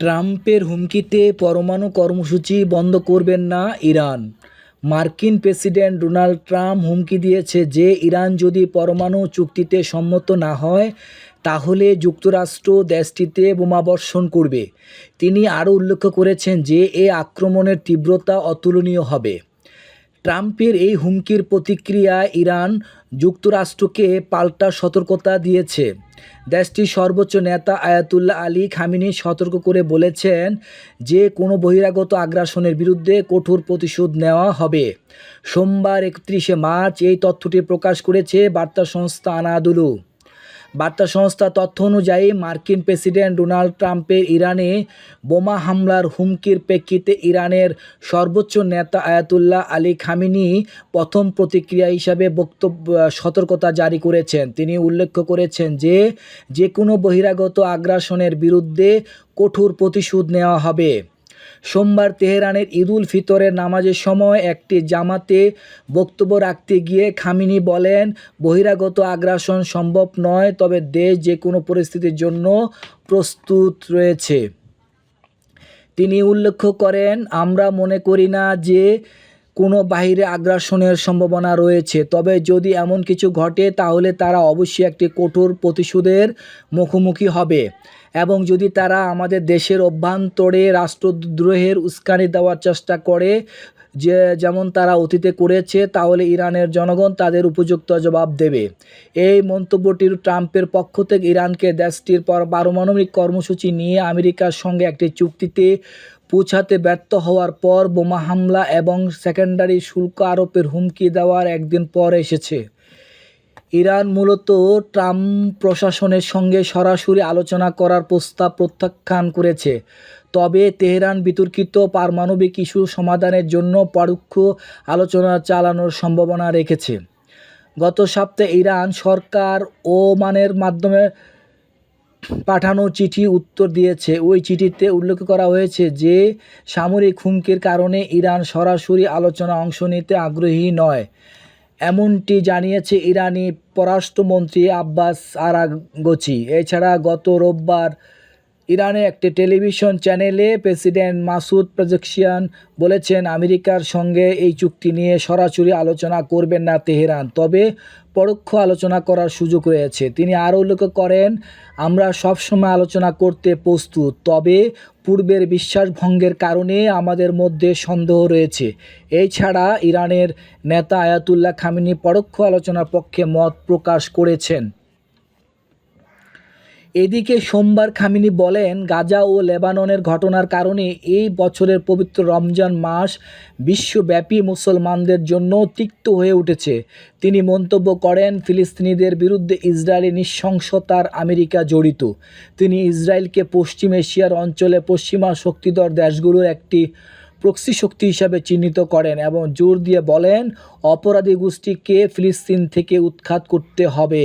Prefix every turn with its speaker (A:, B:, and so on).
A: ট্রাম্পের হুমকিতে পরমাণু কর্মসূচি বন্ধ করবেন না ইরান। মার্কিন প্রেসিডেন্ট ডোনাল্ড ট্রাম্প হুমকি দিয়েছে যে ইরান যদি পরমাণু চুক্তিতে সম্মত না হয়, তাহলে যুক্তরাষ্ট্র দেশটিতে বোমাবর্ষণ করবে। তিনি আরও উল্লেখ করেছেন যে এ আক্রমণের তীব্রতা অতুলনীয় হবে। ট্রাম্পের এই হুমকির প্রতিক্রিয়ায় ইরান যুক্তরাষ্ট্রকে পাল্টা সতর্কতা দিয়েছে। দেশটির সর্বোচ্চ নেতা আয়াতুল্লাহ আলী খামিনি সতর্ক করে বলেছেন যে, কোনো বহিরাগত আগ্রাসনের বিরুদ্ধে কঠোর প্রতিশোধ নেওয়া হবে। সোমবার একত্রিশে মার্চ এই তথ্যটি প্রকাশ করেছে বার্তা সংস্থা আনাদুলু। বার্তা সংস্থা তথ্য অনুযায়ী মার্কিন প্রেসিডেন্ট ডোনাল্ড ট্রাম্পের ইরানে বোমা হামলার হুমকির প্রেক্ষিতে ইরানের সর্বোচ্চ নেতা আয়াতুল্লাহ আলী খামিনি প্রথম প্রতিক্রিয়া হিসাবে বক্তব্য সতর্কতা জারি করেছেন। তিনি উল্লেখ করেছেন যে যে কোনো বহিরাগত আগ্রাসনের বিরুদ্ধে কঠোর প্রতিশোধ নেওয়া হবে। সোমবার তেহরানের ঈদুল ফিতরের নামাজের সময় একটি জামাতে বক্তব্য রাখতে গিয়ে খামিনি বলেন, বহিরাগত আগ্রাসন সম্ভব নয়, তবে দেশ যে কোনো পরিস্থিতির জন্য প্রস্তুত রয়েছে। তিনি উল্লেখ করেন, আমরা মনে করি না যে কোনো বাহিরে আগ্রাসনের সম্ভাবনা রয়েছে, তবে যদি এমন কিছু ঘটে, তাহলে তারা অবশ্যই একটি কঠোর প্রতিশোধের মুখোমুখি হবে। এবং যদি তারা আমাদের দেশের অভ্যন্তরে রাষ্ট্রদ্রোহের উস্কানি দেওয়ার চেষ্টা করে, যে যেমন তারা অতীতে করেছে, তাহলে ইরানের জনগণ তাদের উপযুক্ত জবাব দেবে। এই মন্তব্যটির ট্রাম্পের পক্ষ থেকে ইরানকে দেশটির পর পারমাণবিক কর্মসূচি নিয়ে আমেরিকার সঙ্গে একটি চুক্তিতে পৌঁছাতে ব্যর্থ হওয়ার পর বোমা হামলা এবং সেকেন্ডারি শুল্ক আরোপের হুমকি দেওয়ার একদিন পর এসেছে। ইরান মূলত ট্রাম্প প্রশাসনের সঙ্গে সরাসরি আলোচনা করার প্রস্তাব প্রত্যাখ্যান করেছে। তবে তেহরান বিতর্কিত পারমাণবিক ইস্যু সমাধানের জন্য পরোক্ষ আলোচনা চালানোর সম্ভাবনা রেখেছে। গত সপ্তাহে ইরান সরকার ওমানের মাধ্যমে পাঠানো চিঠি উত্তর দিয়েছে। ওই চিঠিতে উল্লেখ করা হয়েছে যে, সামরিক হুমকির কারণে ইরান সরাসরি আলোচনা অংশ নিতে আগ্রহী নয়। এমনটি জানিয়েছে ইরানি পররাষ্ট্রমন্ত্রী আব্বাস আরাগচি। এছাড়া গত রোববার ইরানে একটি টেলিভিশন চ্যানেলে প্রেসিডেন্ট মাসুদ প্রজেকশিয়ান বলেছেন, আমেরিকার সঙ্গে এই চুক্তি নিয়ে সরাসরি আলোচনা করবেন না তেহরান। তবে পরোক্ষ আলোচনা করার সুযোগ রয়েছে। তিনি আরও উল্লেখ করেন, আমরা সবসময় আলোচনা করতে প্রস্তুত, তবে পূর্বের বিশ্বাসভঙ্গের কারণে আমাদের মধ্যে সন্দেহ রয়েছে। এছাড়া ইরানের নেতা আয়াতুল্লাহ খামিনি পরোক্ষ আলোচনার পক্ষে মত প্রকাশ করেছেন। এদিকে সোমবার খামিনি বলেন, গাজা ও লেবাননের ঘটনার কারণে এই বছরের পবিত্র রমজান মাস বিশ্বব্যাপী মুসলমানদের জন্য তিক্ত হয়ে উঠেছে। তিনি মন্তব্য করেন, ফিলিস্তিনিদের বিরুদ্ধে ইসরায়েলি নৃশংসতার আমেরিকা জড়িত। তিনি ইসরায়েলকে পশ্চিম এশিয়ার অঞ্চলে পশ্চিমা শক্তিধর দেশগুলোর একটি প্রক্সি শক্তি হিসাবে চিহ্নিত করেন এবং জোর দিয়ে বলেন, অপরাধী গোষ্ঠীকে ফিলিস্তিন থেকে উৎখাত করতে হবে।